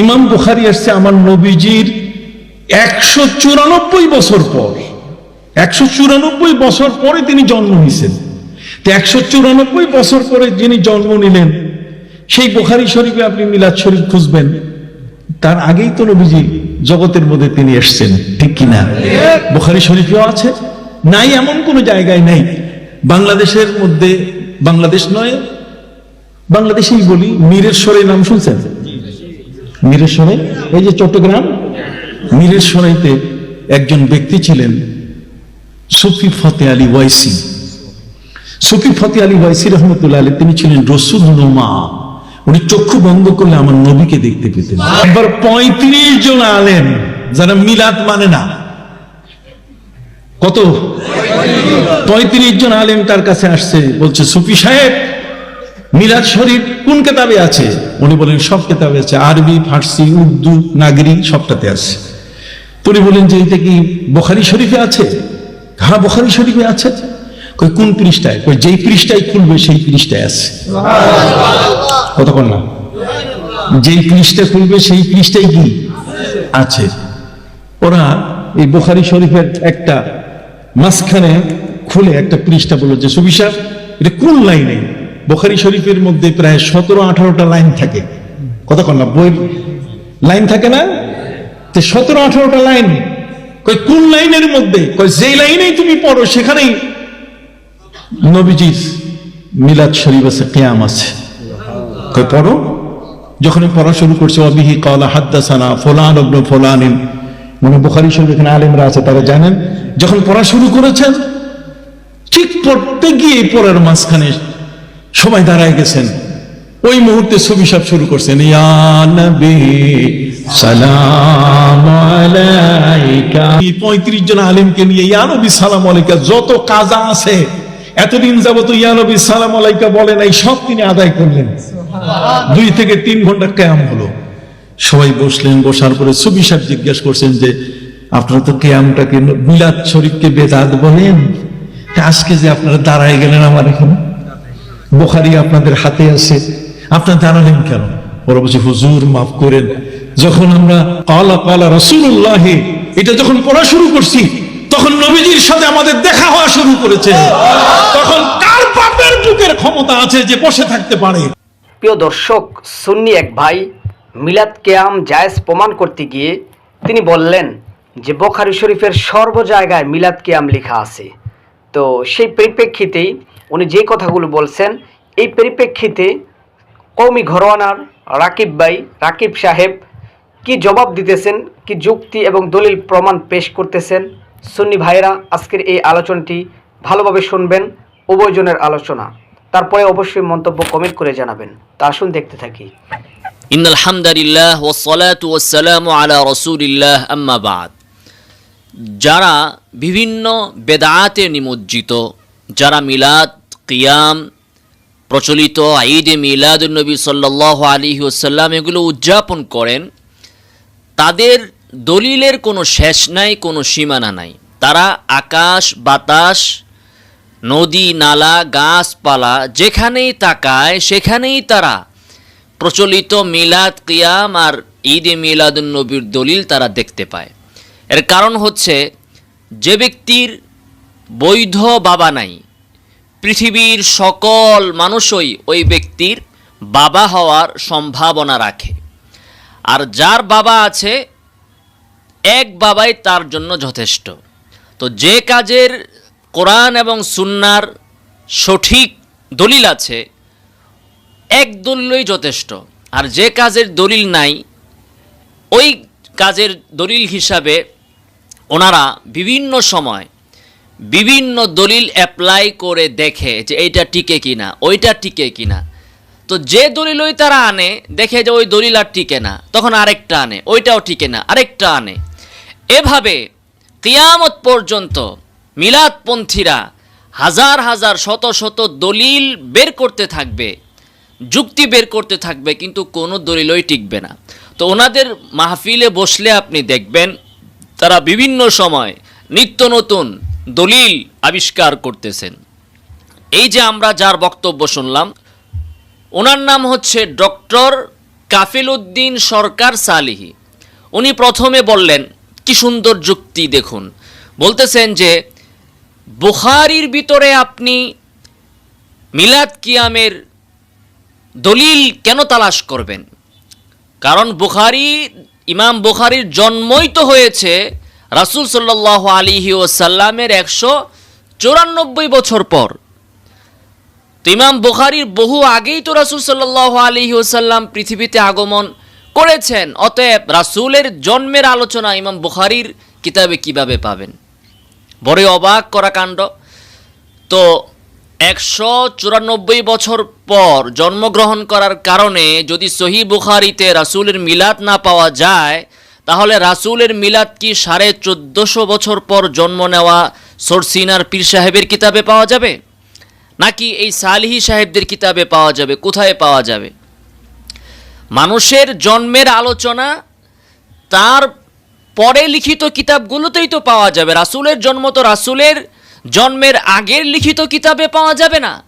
ইমাম বুখারি আসছে আমার নবীজির একশো চুরানব্বই বছর পর। একশো চুরানব্বই বছর পরে তিনি জন্ম নিয়েছেন। তো একশো চুরানব্বই বছর পরে যিনি জন্ম নিলেন, সেই বুখারি শরীফে আপনি মিলাদ শরীফ খুঁজবেন। তার আগেই তো নবীজি জগতের মধ্যে তিনি এসছেন, ঠিক কিনা? বুখারি শরীফেও আছে, নাই এমন কোনো জায়গায় নাই। বাংলাদেশের মধ্যে, বাংলাদেশ নয়, বাংলাদেশেই বলি, মীরের সরে নাম শুনছেন? মীরের সরে এই যে চট্টগ্রাম মীরের সরাইতে একজন ব্যক্তি ছিলেন সুফি ফতে আলী ওয়াইসি। সুফি ফতে আলী ওয়াইসি রহমতুল্লাহ আলী তিনি ছিলেন রসুল নোমা উনি চক্ষু বন্ধ করলে আমার নবীকে দেখতে পেতেন। একবার পঁয়ত্রিশ জন আলেন যারা মিলাদ মানে না। কত? পঁয়ত্রিশ জন আলেম তার কাছে আসছে, বলছে, সুফি সাহেব মিলাদ শরীফ কোন কেতাবে আছে? উনি বলেন সব কেতাবে আছে। আরবি ফার্সি উর্দু নাগরি সবটাতে আছে। উনি বলেন যে এটা কি বোখারি শরীফে আছে? হ্যাঁ বোখারি শরীফে আছে? কই কোন পৃষ্ঠায়? কই যেই পৃষ্ঠায় খুলবে সেই পৃষ্ঠায় আছে। কতক্ষণ না? যেই পৃষ্ঠা খুলবে সেই পৃষ্ঠায় কি? আছে। ওরা এই বোখারি শরীফের একটা মাঝখানে খুলে একটা পৃষ্ঠা বলল যে সুবিশাল এটা কোন লাইনে? বোখারি শরীফের মধ্যে প্রায় সতেরো, আঠারোটা লাইন থাকে। কতক্ষণ না, বই লাইন থাকে না? তো সতেরো, আঠারোটা লাইন। কই কোন লাইনের মধ্যে? কই যেই লাইনেই তুমি পড়ো, সেখানেই নবীজির মিলাদ শরীফ আছে, কেয়াম আছে। কই পড়ো। যখন পড়া শুরু করছে অবিহি কলা হাদ্দাসানা ফোলান অগ্ন ফোলানিন। মানে বুখারি শরীফ এখানে আলেমরা আছে, তারা জানেন। যখন পড়া শুরু করেছেন, ঠিক পড়তে গিয়ে পড়ার মাঝখানে সবাই দাঁড়ায় গেছেন। ওই মুহূর্তে ছবি সব শুরু করছেন সালাম আলাইকা। পঁয়ত্রিশ জন আলিমকে নিয়ে ইয়া নবী সালাম আলাইকা যত কাজা আছে এতদিন যাবত ইয়া নবী সালাম আলাইকা বলে নাই সব তিনি আদায় করলেন। দুই থেকে তিন ঘণ্টা ক্যাম হলো। সবাই বসলেন বসার পরে সুবি সাহেব জিজ্ঞেস করছেন যে আপনারা তো কেয়ামটাকে মিলাদ শরীফকে বেদাত বলেন? আজকে যে আপনারা দাঁড়ায় গেলেন আমার এখানে? বোখারি আপনাদের হাতে আছে। আপনার দাঁড়ালেন কেন? ওরা বলছে, হুজুর, মাফ করেন। যখন আমরা কালা কালা রসুল্লাহ এটা যখন পড়া শুরু করছি, তখন নবীজির সাথে আমাদের দেখা হওয়া শুরু করেছে। তখন কার পাপের বুকের ক্ষমতা আছে যে বসে থাকতে পারে? প্রিয় দর্শক, সুন্নি এক ভাই মিলাদ কেয়াম জায়েজ প্রমাণ করতে গিয়ে তিনি বললেন যে, বোখারি শরীফের সর্ব জায়গায় মিলাদ কেয়াম লেখা আছে। তো সেই পরিপ্রেক্ষিতেই উনি যে কথাগুলো বলছেন, এই পরিপ্রেক্ষিতে কৌমি ঘরোয়ানার রাকিব ভাই, রাকিব সাহেব কি জবাব দিতেছেন, কি যুক্তি এবং দলিল প্রমাণ পেশ করতেছেন? সুন্নি ভাইরা আজকের এই আলোচনাটি ভালোভাবে শুনবেন উভয়জনের আলোচনা। তারপরে অবশ্যই মন্তব্য কমেন্ট করে জানাবেন। তা আসুন দেখতে থাকি। ইন আলহামদুলিল্লাহ ওসলাত ওসালাম আলা রসুলিল্লাহ আম্মাবাদ যারা বিভিন্ন বেদাতে নিমজ্জিত, যারা মিলাদ কিয়াম, প্রচলিত ঈদে মিলাদুলনবী সাল্লাহ আলী ওসাল্লাম এগুলো উদযাপন করেন। তাদের দলিলের কোনো শেষ নাই, কোনো সীমানা নাই। তারা আকাশ, বাতাস, নদী, নালা, গাছপালা যেখানেই তাকায়, সেখানেই তারা প্রচলিত মিলাদ কিয়াম আর ঈদে মিলাদুন্নবীর দলিল তারা দেখতে পায়। এর কারণ হচ্ছে, যে ব্যক্তির বৈধ বাবা নাই পৃথিবীর সকল মানুষই ওই ব্যক্তির বাবা হওয়ার সম্ভাবনা রাখে। আর যার বাবা আছে, এক বাবাই তার জন্য যথেষ্ট। তো যে কাজের কোরআন এবং সুন্নার সঠিক দলিল আছে, এক দলিলই যথেষ্ট। আর যে কাজের দলিল নাই, ওই কাজের দলিল হিসাবে ওনারা বিভিন্ন সময় বিভিন্ন দলিল অ্যাপ্লাই করে দেখে যে এইটা টিকে কিনা, ওইটা টিকে কিনা। তো যে দলিলই তারা আনে, দেখে যে ওই দলিল আর টিকে না। তখন আরেকটা আনে, ওইটাও টিকে না, আরেকটা আনে। এভাবে কিয়ামত পর্যন্ত মিলাদপন্থীরা হাজার হাজার, শত শত দলিল বের করতে থাকবে, যুক্তি বের করতে থাকবে, কিন্তু কোনো দলিলই টিকবে না। তো ওনাদের মাহফিলে বসলে আপনি দেখবেন, তারা বিভিন্ন সময় নিত্য নতুন দলিল আবিষ্কার করতেছেন। এই যে আমরা যার বক্তব্য শুনলাম, ওনার নাম হচ্ছে ডক্টর কাফিল উদ্দিন সরকার সালিহি। উনি প্রথমে বললেন, কি সুন্দর যুক্তি দেখুন। বলতেছেন যে, বুখারির ভিতরে আপনি মিলাদ কিয়ামের দলিল কেন তালাশ করবেন? কারণ বুখারি, ইমাম বুখারির জন্মই তো হয়েছে রাসুল সাল্লাহ আলিহি ওসাল্লামের একশো চৌরানব্বই বছর পর। তো ইমাম বুখারির বহু আগেই তো রাসুল সাল্লাহ আলিহি ওসাল্লাম পৃথিবীতে আগমন করেছেন, অতএব রাসুলের জন্মের আলোচনা ইমাম বুখারির কিতাবে কীভাবে পাবেন? বড়ই অবাক করা কাণ্ড। তো একশো চুরানব্বই বছর পর জন্মগ্রহণ করার কারণে যদি সহি বুখারিতে রাসুলের মিলাদ না পাওয়া যায় তাহলে রাসুলের মিলাদ কি সাড়ে চোদ্দশো বছর পর জন্ম নেওয়া সরসিনার পীর সাহেবের কিতাবে পাওয়া যাবে? নাকি এই সালিহি সাহেবদের কিতাবে পাওয়া যাবে? কোথায় পাওয়া যাবে? মানুষের জন্মের আলোচনা, তার পরে লিখিত কিতাবগুলোতেই তো পাওয়া যাবে। রাসুলের জন্ম তো রাসুলের জন্মের আগের লিখিত কিতাবে পাওয়া যাবে না।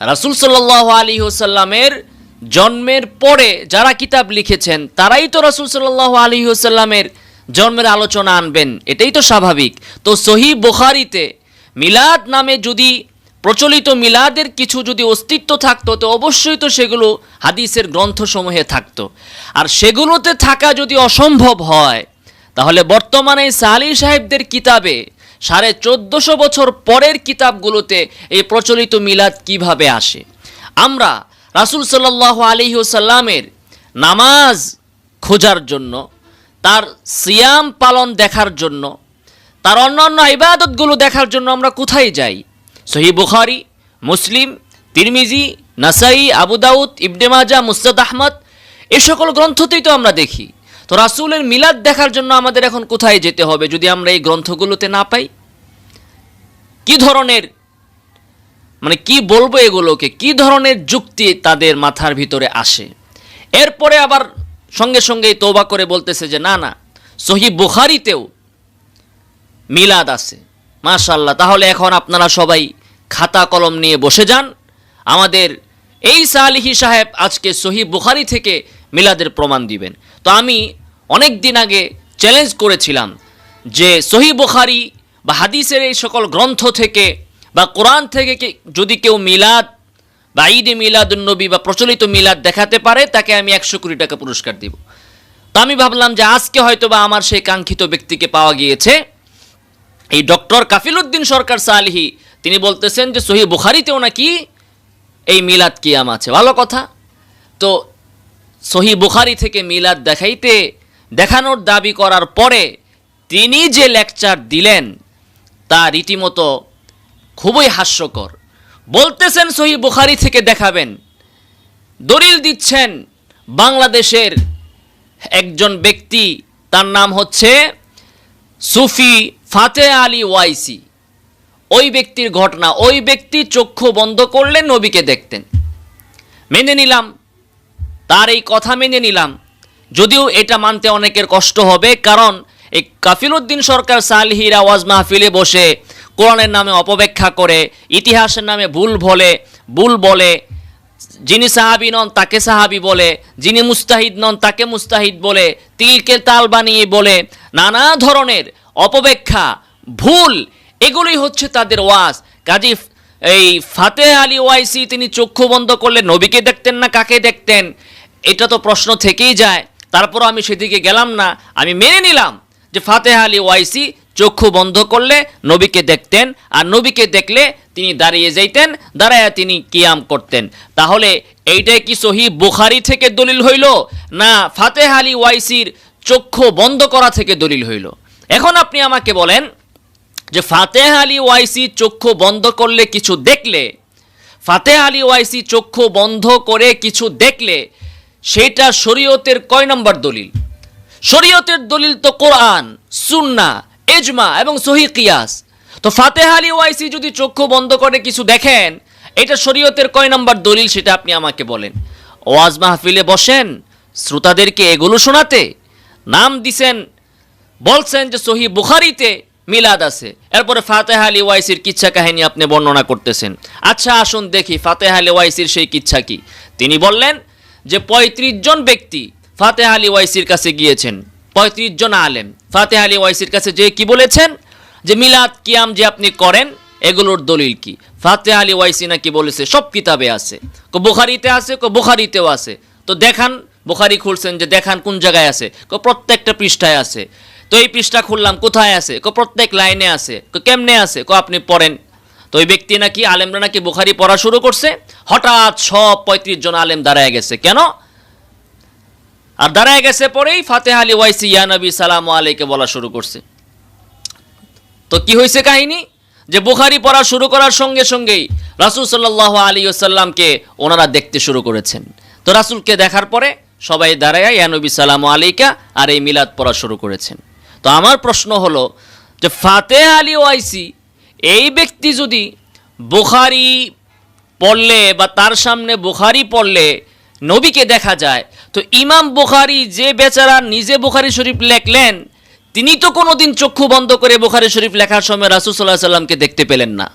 রাসুল সাল্লাহ আলী হোসাল্লামের জন্মের পরে যারা কিতাব লিখেছেন, তারাই তো রাসুল সাল্লাহ আলী হোসাল্লামের জন্মের আলোচনা আনবেন। এটাই তো স্বাভাবিক। তো সহি বুখারিতে মিলাদ নামে যদি, প্রচলিত মিলাদের কিছু যদি অস্তিত্ব থাকতো, তো অবশ্যই তো সেগুলো হাদিসের গ্রন্থসমূহে থাকতো। আর সেগুলোতে থাকা যদি অসম্ভব হয়, তাহলে বর্তমানে সালি সাহেবদের কিতাবে সাড়ে চোদ্দশো বছর পরের কিতাবগুলোতে এই প্রচলিত মিলাদ কীভাবে আসে? আমরা রাসুল সাল্লাহ আলিহসাল্লামের নামাজ খোঁজার জন্য, তার সিয়াম পালন দেখার জন্য, তার অন্যান্য ইবাদতগুলো দেখার জন্য আমরা কোথায় যাই? সহি বুখারি, মুসলিম, তিরমিজি, নাসাই, আবু দাউদ, ইবনে মাজা মুস্তাদ আহমদ, এ সকল গ্রন্থতেই তো আমরা দেখি। তো রাসূলের মিলাদ দেখার জন্য আমাদের এখন কোথায় যেতে হবে যদি আমরা এই গ্রন্থগুলোতে না পাই? কি ধরনের মানে কি বলব এগুলোকে? কি ধরনের যুক্তি তাদের মাথার ভিতরে আসে? এরপরে আবার সঙ্গে সঙ্গেই তৌবা করে বলতেছে যে, না না, সহি বুখারিতেও মিলাদ আছে। মাশাল্লাহ তাহলে এখন আপনারা সবাই খাতা কলম নিয়ে বসে যান। আমাদের এই সালিহি সাহেব আজকে সহি বুখারি থেকে মিলাদের প্রমাণ দিবেন। তো আমি অনেক দিন আগে চ্যালেঞ্জ করেছিলাম যে সহি বুখারি বা হাদিসের এই সকল গ্রন্থ থেকে বা কোরআন থেকে যদি কেউ মিলাদ বা ঈদে মিলাদুন্নবী বা প্রচলিত মিলাদ দেখাতে পারে, তাকে আমি একশো কোটি টাকা পুরস্কার দিব। তো আমি ভাবলাম যে আজকে হয়তো বা আমার সেই কাঙ্ক্ষিত ব্যক্তিকে পাওয়া গিয়েছে। এই ডক্টর কাফিল উদ্দিন সরকার সালিহি, তিনি বলতেছেন যে সহি বুখারিতেও নাকি এই মিলাদ কিয়াম আছে। ভালো কথা। তো সহি বুখারি থেকে মিলাদ দেখাইতে, দেখানোর দাবি করার পরে তিনি যে লেকচার দিলেন, তা রীতিমতো খুবই হাস্যকর। বলতেছেন সহি বুখারি থেকে দেখাবেন। দলিল দিচ্ছেন বাংলাদেশের একজন ব্যক্তি, তার নাম হচ্ছে সুফি ফাতে আলী ওয়াইসি। ওই ব্যক্তির ঘটনা, ওই ব্যক্তি চক্ষু বন্ধ করলে নবীকে দেখতেন। মেনে নিলাম, তার এই কথা মেনে নিলাম। যদিও এটা মানতে অনেকের কষ্ট হবে, কারণ এই কাফিলউদ্দিন সরকার সালহির আওয়াজ মাহফিলে বসে কোরআনের নামে অপব্যাখ্যা করে, ইতিহাসের নামে ভুল বলে ভুল বলে, যিনি সাহাবি নন তাকে সাহাবি বলে, যিনি মুস্তাহিদ নন তাকে মুস্তাহিদ বলে, তিলকে তাল বানিয়ে বলে, নানা ধরনের অপব্যাখ্যা, ভুল, এগুলোই হচ্ছে তাদের ওয়াজ। কাজী এই ফাতে আলী ওয়াইসি তিনি চক্ষু বন্ধ করলে নবীকে দেখতেন না কাকে দেখতেন? এটা তো প্রশ্ন থেকেই যায়। তারপর আমি সেদিকে গেলাম না। আমি মেনে নিলাম যে ফাতে আলী ওয়াইসি চক্ষু বন্ধ করলে নবীকে দেখতেন, আর নবীকে দেখলে তিনি দাঁড়িয়ে যাইতেন দাঁড়ায় তিনি কিয়াম করতেন। তাহলে এইটাই কি সহি বুখারি থেকে দলিল হইল, না ফাতেহ আলী ওয়াইসির চক্ষু বন্ধ করা থেকে দলিল হইল? এখন আপনি আমাকে বলেন যে ফাতেহ আলী ওয়াইসি চক্ষু বন্ধ করলে কিছু দেখলে, ফাতেহ আলী ওয়াইসি চক্ষু বন্ধ করে কিছু দেখলে, সেটা শরীয়তের কয় নম্বর দলিল? শরীয়তের দলিল তো কোরআন সুন্না এজমা এবং সহি কিয়াস। তো ফাতেহ আলী ওয়াইসি যদি চক্ষু বন্ধ করে কিছু দেখেন, এটা শরীয়তের কয় নম্বর দলিল সেটা আপনি আমাকে বলেন। ওয়াজ মাহফিলে বসেন, শ্রোতাদেরকে এগুলো শোনাতে, নাম দিছেন, বলছেন যে সহি বুখারিতে মিলাদ আছে। এরপরে ফাতেহ আলী ওয়াইসির কিচ্ছা কাহিনী আপনি বর্ণনা করতেছেন। আচ্ছা আসুন দেখি ফাতেহ আলী ওয়াইসির সেই কিচ্ছা কি। তিনি বললেন যে পঁয়ত্রিশ জন ব্যক্তি ফাতে আলী ওয়াইসির কাছে গিয়েছেন। পঁয়ত্রিশ জন আলেম। ফাতে আলী ওয়াইসির কাছে যে কি বলেছেন? যে মিলাদ, কিয়াম যে আপনি করেন, এগুলোর দলিল কি? ফাতে আলী ওয়াইসি নাকি বলেছে, সব কিতাবে আছে। কো বুখারিতে আছে, কো বুখারিতেও আছে। তো দেখান, বুখারি খুলছেন যে দেখান কোন জায়গায় আছে। কো প্রত্যেকটা পৃষ্ঠায় আছে। তো এই পৃষ্ঠা খুললাম, কোথায় আছে? কো প্রত্যেক লাইনে আছে। কো কেমনে আছে? কো আপনি পড়েন। তো ওই ব্যক্তি নাকি, আলেমরা নাকি বুখারি পড়া শুরু করছে, হঠাৎ সব পঁয়ত্রিশ জন আলেম দাঁড়ায় গেছে। কেন? আর দাঁড়ায় গেছে পরেই ফাতে আলী ওয়াইসি, ইয়া নবী, সালাম আলাইকে বলা শুরু করছে। তো কি হয়েছে কাহিনী? যে বুখারি পড়া শুরু করার সঙ্গে সঙ্গেই রাসুল সাল্লাহ আলী ওসাল্লামকে ওনারা দেখতে শুরু করেছেন। তো রাসুলকে দেখার পরে সবাই দাঁড়ায় ইয়ানবী সালাম আলীকা আর এই মিলাদ পড়া শুরু করেছেন। তো আমার প্রশ্ন হলো যে ফাতে আলী ওয়াইসি, এই ব্যক্তি যদি বুখারি পড়লে বা তার সামনে বুখারি পড়লে নবীকে দেখা যায় তো ইমাম বুখারি যে বেচারা নিজে বুখারি শরীফ লেখলেন, তিনি তো কোনোদিন চক্ষু বন্ধ করে বুখারি শরীফ লেখার সময় রাসুসাল্লাহ সাল্লামকে দেখতে পেলেন না।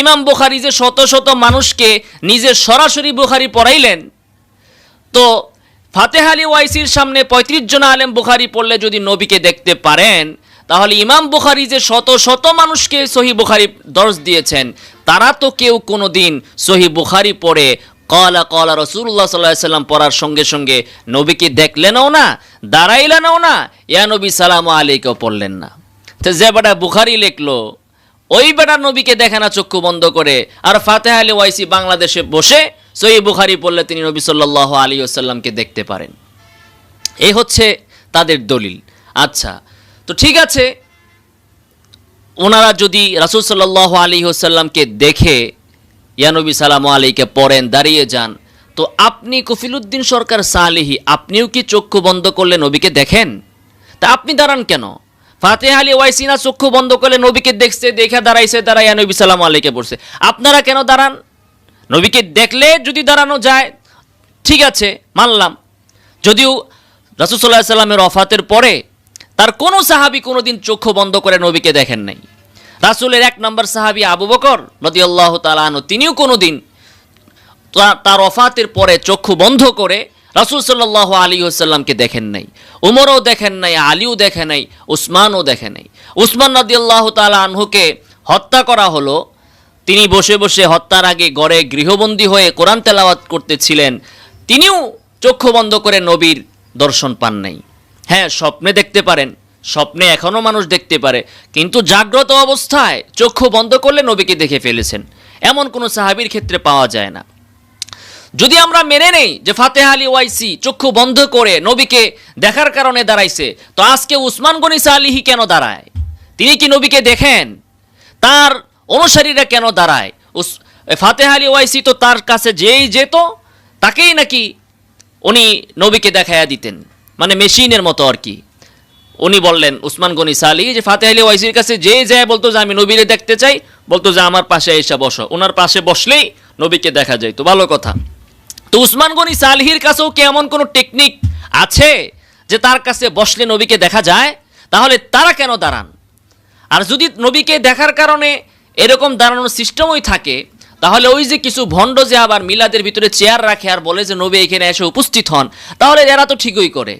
ইমাম বুখারি যে শত শত মানুষকে নিজে সরাসরি বুখারি পড়াইলেন, তো ফাতেহ আলী ওয়াইসির সামনে পঁয়ত্রিশ জন আলেম বুখারি পড়লে যদি নবীকে দেখতে পারেন, তাহলে ইমাম বুখারি যে শত শত মানুষকে সহি বুখারি দর্শ দিয়েছেন, তারা তো কেউ কোনো দিন সহি বুখারি পড়ে কলা কলা রসুল্লাহ সাল্লাহ সাল্লাম পড়ার সঙ্গে সঙ্গে নবীকে দেখলেনও না দাঁড়াইলেনও না, ইয়া নবী সালাম আলীকেও পড়লেন না। তো যে বেটা বুখারি লিখলো, ওই বেটা নবীকে দেখে না চক্ষু বন্ধ করে, আর ফাতেহ আলী ওয়াইসি বাংলাদেশে বসে সই বুখারি পড়লে তিনি নবী সাল্লাহ আলী আসাল্লামকে দেখতে পারেন। এই হচ্ছে তাদের দলিল। আচ্ছা তো ঠিক আছে, ওনারা যদি রাসুল সাল্লাহ আলী আসাল্লামকে দেখে ইয়ানবী সালাম আলীকে পড়েন, দাঁড়িয়ে যান। তো আপনি কফিলুদ্দিন সরকার সালেহি, আপনিও কি চক্ষু বন্ধ করলে নবীকে দেখেন? তা আপনি দাঁড়ান কেন? ফাতে আলী ওয়াইসিনা চক্ষু বন্ধ করলে নবীকে দেখছে, দেখে দাঁড়াইছে দাঁড়াই নবী, সালাম আলীকে পড়ছে। আপনারা কেন দাঁড়ান? নবীকে দেখলে যদি দাঁড়ানো যায়, ঠিক আছে, মানলাম। যদিও রাসুসাল্লাহ সাল্লামের অফাতের পরে তার কোনো সাহাবি কোনোদিন চক্ষু বন্ধ করে নবীকে দেখেন নাই। রাসুলের এক নম্বর সাহাবি আবু বকর রদি আল্লাহ তালানো তিনিও কোনোদিন তা- তার অফাতের পরে চক্ষু বন্ধ করে রাসুল সাল্লাহ আলী সাল্লামকে দেখেন নাই। উমরও দেখেন নাই, আলীও দেখে নাই, উসমানও দেখে নাই। উসমান রদি আল্লাহ তালা আনহুকে হত্যা করা হলো। তিনি বসে বসে হত্যার আগে গড়ে গৃহবন্দী হয়ে কোরআন তেলাওয়াত করতেছিলেন। তিনিও চক্ষু বন্ধ করে নবীর দর্শন পান নাই। হ্যাঁ স্বপ্নে দেখতে পারেন স্বপ্নে এখনও মানুষ দেখতে পারে। কিন্তু জাগ্রত অবস্থায় চক্ষু বন্ধ করলে নবীকে দেখে ফেলেছেন। এমন কোনো সাহাবির ক্ষেত্রে পাওয়া যায় না। যদি আমরা মেনে নেই যে ফাতেহ আলী ওয়াইসি চক্ষু বন্ধ করে নবীকে দেখার কারণে দাঁড়াইছে, তো আজকে উসমান গনিসা আলিহি কেন দাঁড়ায়? তিনি কি নবীকে দেখেন? তার অনুসারীরা কেন দাঁড়ায়? ফাতেহ আলী ওয়াইসি তো তার কাছে যেই যেত, তাকেই নাকি উনি নবীকে দেখাইয়া দিতেন। মানে মেশিনের মতো আর কি। উনি বললেন, উসমান গনি সালি যে ফাতে আলী ওয়াইসির কাছে যে যায় বলতো যে আমি নবীরে দেখতে চাই, বলতো যে আমার পাশে এসে বসো। ওনার পাশে বসলেই নবীকে দেখা যায়। তো ভালো কথা। তো উসমান গনি সালহির কাছেও কি এমন কোনো টেকনিক আছে যে তার কাছে বসলে নবীকে দেখা যায়? তাহলে তারা কেন দাঁড়ান? আর যদি নবীকে দেখার কারণে এরকম দাঁড়ানোর সিস্টেমই থাকে, তাহলে ওই যে কিছু ভণ্ড যে আবার মিলাদের ভিতরে চেয়ার রাখে আর বলে যে নবী এখানে এসে উপস্থিত হন, তাহলে এরা তো ঠিকই করে।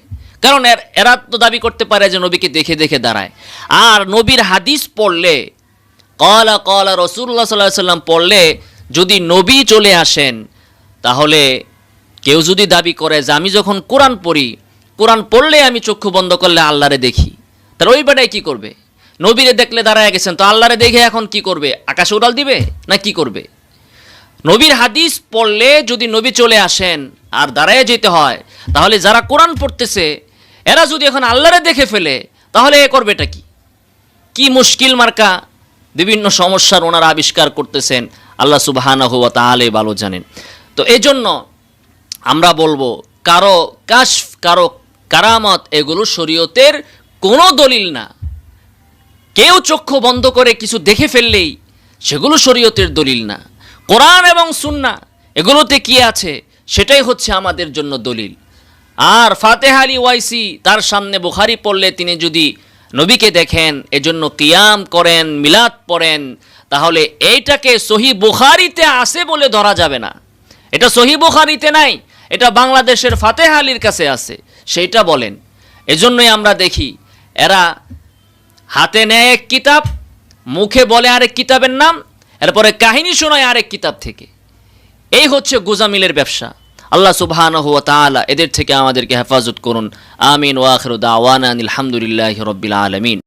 কারণ এর- এরা তো দাবি করতে পারে যে নবীকে দেখে দেখে দাঁড়ায়। আর নবীর হাদিস পড়লে কলা কলা রসুল্লাহ সাল্লাহ সাল্লাম পড়লে, যদি নবী চলে আসেন, তাহলে কেউ যদি দাবি করে যে আমি যখন কোরআন পড়ি, কোরআন পড়লে আমি চক্ষু বন্ধ করলে আল্লাহরে দেখি। তার ওই বেটায় কি করবে? নবীরে দেখলে দাঁড়ায় গেছেন, তো আল্লাহরে দেখে এখন কি করবে? আকাশে উড়াল দিবে না কি করবে? নবীর হাদিস পড়লে যদি নবী চলে আসেন আর দাঁড়ায় যেতে হয়, তাহলে যারা কোরআন পড়তেছে এরা যদি এখন আল্লাহরে দেখে ফেলে, তাহলে এ করবেটা কি? কি মুশকিল মার্কা? বিভিন্ন সমস্যার ওনারা আবিষ্কার করতেছেন। আল্লাহ সুবাহানা হুয়া তাহলে ভালো জানেন। তো এই জন্য আমরা বলব, কারও কাশফ, কারও কারামত এগুলো শরীয়তের কোনো দলিল না। কেউ চক্ষু বন্ধ করে কিছু দেখে ফেললেই সেগুলো শরীয়তের দলিল না। কোরআন এবং সুন্না এগুলোতে কি আছে? সেটাই হচ্ছে আমাদের জন্য দলিল। আর ফাতেহ আলী ওয়াইসি তার সামনে বুখারি পড়লে তিনি যদি নবীকে দেখেন, এজন্য কিয়াম করেন, মিলাদ পড়েন, তাহলে এইটাকে সহি বুখারিতে আসে বলে ধরা যাবে না। এটা সহি বুখারিতে নাই, এটা বাংলাদেশের ফাতেহ আলীর কাছে আছে, সেইটা বলেন। এজন্যই আমরা দেখি, এরা হাতে নেয় এক কিতাব, মুখে বলে আরেক কিতাবের নাম, এরপরে কাহিনী শোনায় আরেক কিতাব থেকে। এই হচ্ছে গোজামিলের ব্যবসা। আল্লাহ সুবহানাহু এদের থেকে আমাদেরকে হেফাজত করুন। আমিন ওয়াখর দাওয়ানা আলহামদুলিল্লাহি রবিল আলামিন।